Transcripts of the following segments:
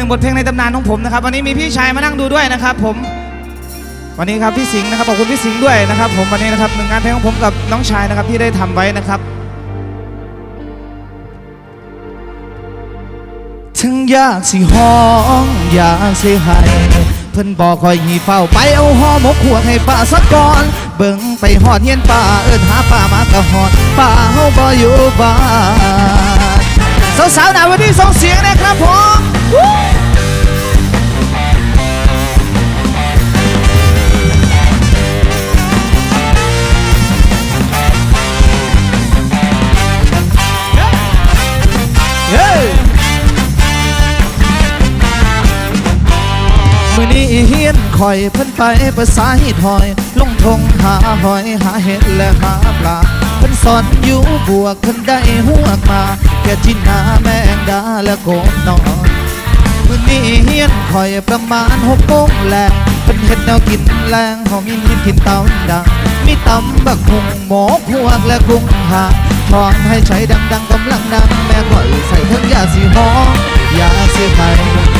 นึ่งบทเพลงในตำนานของผมนะครับ วันนี้มีพี่ชายมานั่งดูด้วยนะครับ ผม วันนี้ครับพี่สิงห์นะครับขอบคุณพี่สิงห์ด้วยนะครับ ผมวันนี้นะครับหนึ่งงานเพลงของผมกับน้องชายนะครับที่ได้ทำไว้นะครับถึงอยากสิห้องอยากสิให้เพิ่นบอกคอยหีเฝ้าไปเอาห่อหมกขวดให้ป้าสักก่อน เบิ่งไปหอดเฮียนป้าเอิ้นหาป้ามากะหอดป้าเฮาบ่อยู่บ้านสาวๆหนาวันนี้ส่งเสียงนะครับผม มีเฮียนคอยเพิ่นไปภาษาหิดหอย ลงทงหาหอยหาเห็ดและหาปลาเพิ่นสอนอยู่บวกเพิ่นได้หัวมาแค่จินาแมงดาและโกนนอนมือนี้เฮียนคอยประมาณหกโมงแลงเพิ่นเห็ดแนวกินแรงหอมยินยินกินเตาดังมีตำบักหุงหมกหวกและกุ้งหาทอนให้ใช้ดังๆกำลังดังแม่ก่อยใส่เพิ่งยาสีหอม ยาเสีไข่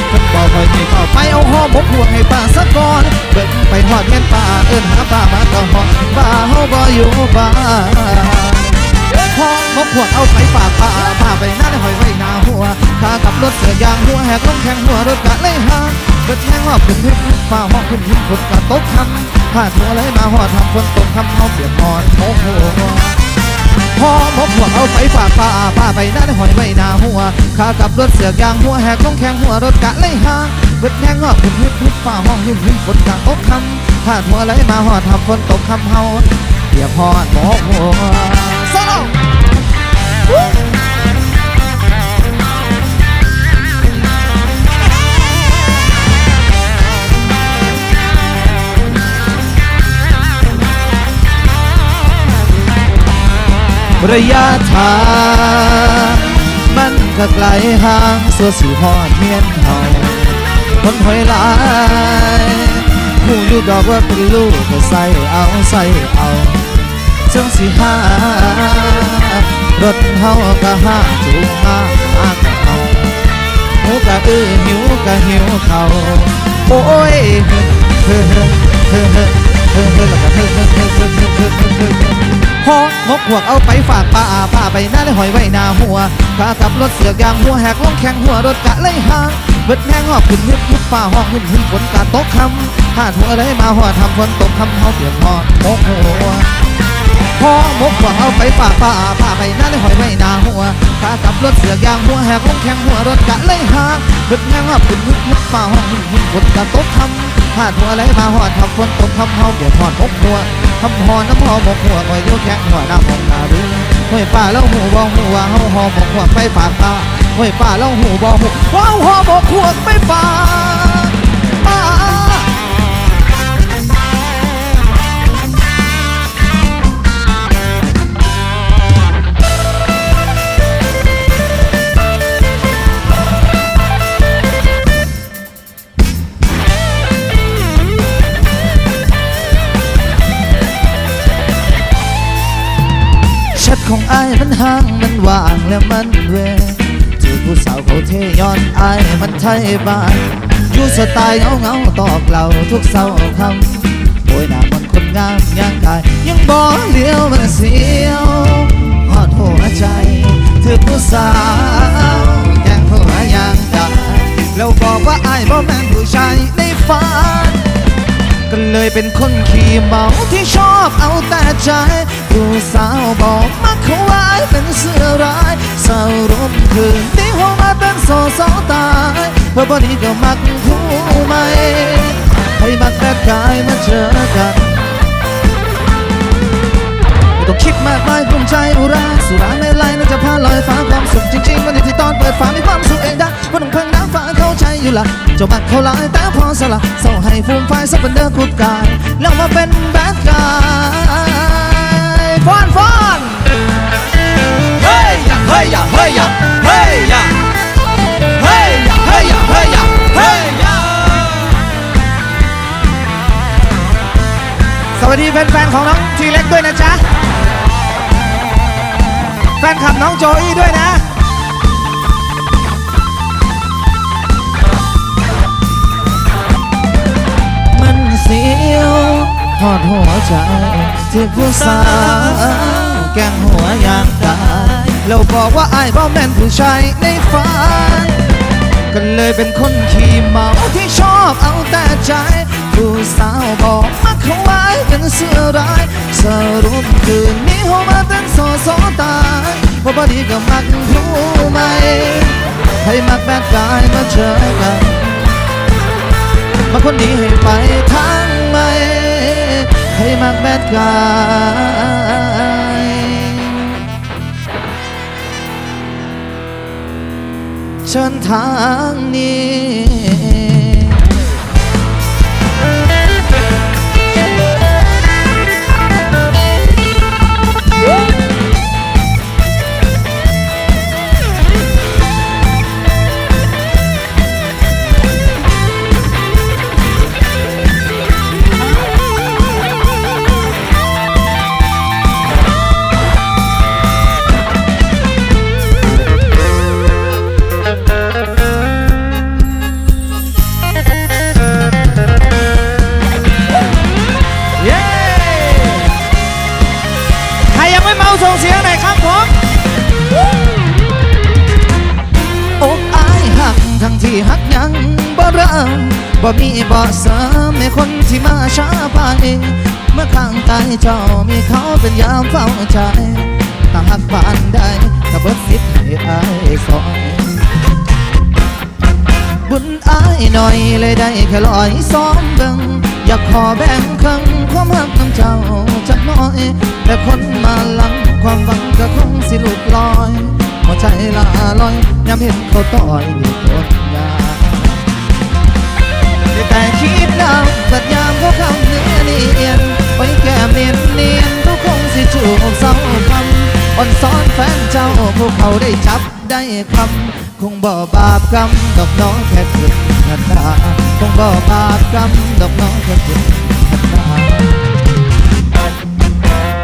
เพิ่นบอกคอยให้เข้าไปเอาห่อมกหัวให้ป้าสักก่อนเบิ่งไปหอดเงินป้าเอิ้นหาป้ามาก็หอดป้าเฮาบ่อยู่บ้าห้องมกหัวเอาไปฝากป้าป้าไปหน้าได้หอยไว้หน้าหัวข้ากับรถเสือยางหัวแหกลงแข่งหัวรถกะเลยหาเกิดแหงหอบขึ้นขึ้นฟ้าห้องขึ้นขึ้นฝนกะตกคำผ่านหัวเลยมาหอดทำฝนตกคำเฮาเปียกหอนโมโห พอมกหัวเอาไปฝากป้าป้าไปหน้าได้หอยไม่นาหัวขากับรถเสือกยางหัวแหกลงแข่งหัวรถกะเลยหาเบิดแห้งงอกขึ้นฮึดฮึดฝ้าห้องขึ้นขึ้นฝนกะตกคำพาดหัวไหลมาหอดทำฝนตกคำเฮาเปียกหอดหมกหัวโซโล่ ระยะทางมันก็ไกลห่างสัวสีหอดเมียนเฮาคนหอยหลายผู้อยู่ดอกว่าเป็นลูกก็ใส่เอาใส่เอาจังสิหารถเฮาก็ห้าจูงมาหากะเฮาหูกะอื้อหิวกะหิวเขาโอ้ยเฮ้อเฮ้อเฮ้อเฮ้อเฮ้อเฮ้อแล้วก็เฮ้อเฮ้อเฮ้อเฮ้อเฮ้อ เฮ้อเฮ้อเฮ้อเฮ้อหอกงกหวกเอาไปฝากป้าป้าไปหน้าได้หอยไว้หน้าหัวขากับรถเสือกยางหัวแหกลงแข้งหัวรถกะเลยห่างเบิดแห้งหอบขึ้นฮึดฮึดฟ้าห้องขึ้นขึ้นฝนกะตกคำหาดหัวเลยมาหัวทำฝนตกคำเฮาเปียกหอดโมกหัวพอมกหวกเอาไปฝากป้าป้าไปหน้าได้หอยไว้หน้าหัวขากับรถเสือกยางหัวแหกลงแข้งหัวรถกะเลยห่างเบิดแห้งหอบขึ้นฮึดฮึดฟ้าห้องขึ้นขึ้นฝนกะตกคำหาดหัวเลยมาหัวทำฝนตกคำเฮาเปียกหอดมกหั วทำหอน้ำหอหมกหัวคอยยกแข้งหัวหน้ามองตาดูห้วยป่าเล่าหูบ่หูว่าเฮาหอหมกหัวไปฝากตาห้วยป่าเล่าหูบ่หูว้าหอหมกหัวไปฝาก ของอายมันห่างมันว่างและมันเวเจอผู้สาวเขาเทย้อนไอายมันไทยบ้านอยู่สไตล์เงาเงาตอกเหล่าทุกเศร้าคำโอยหน้ามันคนงามย่างกายยังบ่เลี้ยวมันเสียวหอดหัวใจเธอผู้สาวแย่งหัวยางกายแล้วบอกว่าไอายบ่แม่ เลยเป็นคนขี้เมาที่ชอบเอาแต่ใจผู้สาวบอกมาเขาไว้เป็นเสื้อร้ายสาวรมคืนที่หัวมาเป็นโซสาวตายเพราะบนี้ก็มักคู่ใหม่ให้มักแต่กายมาเจอกันไม่ต้องคิดมากมายภูมิใจอุราสุราไม่ไล่น่าจะพาลอยฟ้าความสุขจริงๆวันนี้ที่ตอนเปิดฝามีความสุขเองได้ว่าต้องเพิ่งน้ำฟ้า ใจอยู่ละเจ้ามักเขาหลายแต่พอสละเศร้าให้ฟูมไฟสักเป็นเดือขุดกาย แล้วมาเป็นแบดกายฟอนฟอนเฮ้ยอย่าเฮ้ยอย่าเฮ้ยอย่าเฮ้ยอย่าเฮ้ยอย่าเฮ้ยอย่าเฮ้ยอย่าเฮ้ยอย่าสวัสดีแฟนๆของน้องทีเล็กด้วยนะจ๊ะแฟนคลับน้องโจอี้ด้วยนะ หอดหัวใจที่ผู้สาวแกงหัวอย่างตายแล้วบอกว่าไอ้บ่แม่นผู้ชายในฝันก็เลยเป็นคนขี้เมาที่ชอบเอาแต่ใจ ผู้สาวบอกมาเขาไว้เป็นเสื้อร้ายสรุปคืนนี้หัวมาเป็นโซโซตายเพราะบดีก็มักรู้ไหม ให้มักแบดกายมาเจอกันมาคนนี้ให้ไปทาง ให้มากแบดกายเชิญทางนี้ บ่มีบ่เสริมในคนที่มาช้าไปเมื่อข้างกายเจ้ามีเขาเป็นยามเฝ้าใจถ้าหักบานได้ถ้าเบิดสิทธิ์ให้อายสอนบุญอายหน่อยเลยได้แค่ลอยซ้อมเบิ่งอยากขอแบ่งครึ่งความรักน้ำเจ้าจักน้อย แต่คนมาหลังความหวังก็คงสิหลุดลอยหัวใจละลอยยามเห็นเขาต่อยนี่ทน นำบัดยามเขาคำเนื้อเนียนไว้แก้มเนียนเนียนเขาคงสิจูบเศร้าคำอ่อนซ้อนแฟนเจ้าพวกเขาได้จับได้คำคงบ่บาปกรรมดอกน้องแค่ขึ้นขันตาคงบ่บาปกรรมดอกน้องแค่ขึ้นขันตา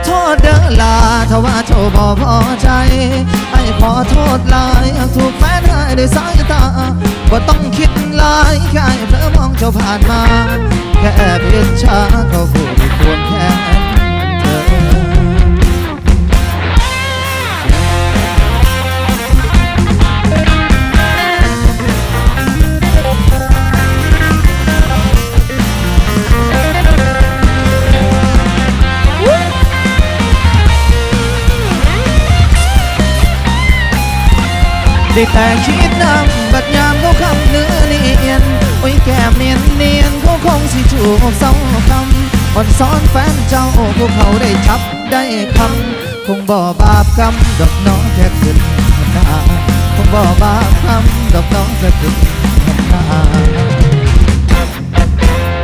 โทษเด้อลาถ้าว่าเจ้าบ่พอใจไอ้ขอโทษลายหากถูกแฟนให้ด้วยสายตา บ่ต้องคิดหลายแค่เพื่อมองเจ้าผ่านมา แค่เพียงช้าก็ผู้ที่ควรแค่เธอได้แต่คิดนำบัดยา คำเนื้อเนียนโอ้ยแก้มเนียนเนียนเขาคงสิจูบเศร้าคำอ่อนซ้อนแฟนเจ้าพวกเขาได้จับได้คำคงบ่บาปกรรมดอกน้องแค่ขึ้นหน้าคงบ่บาปกรรมดอกน้องแค่ขึ้นหน้า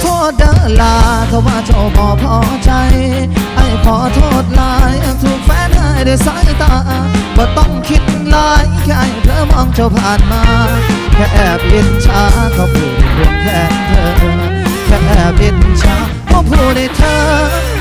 โทษเด้อลาเขาว่าเจ้าบ่พอใจไอ้ขอโทษลายถูก แฟนให้ด้สายตาบ่ต้องคิดหลายแค่เธอมองเจ้าผ่านมา แค่แอบอินชาเขาพูดเรื่องแค่เธอ แค่แอบอินชาเขาพูดในเธอ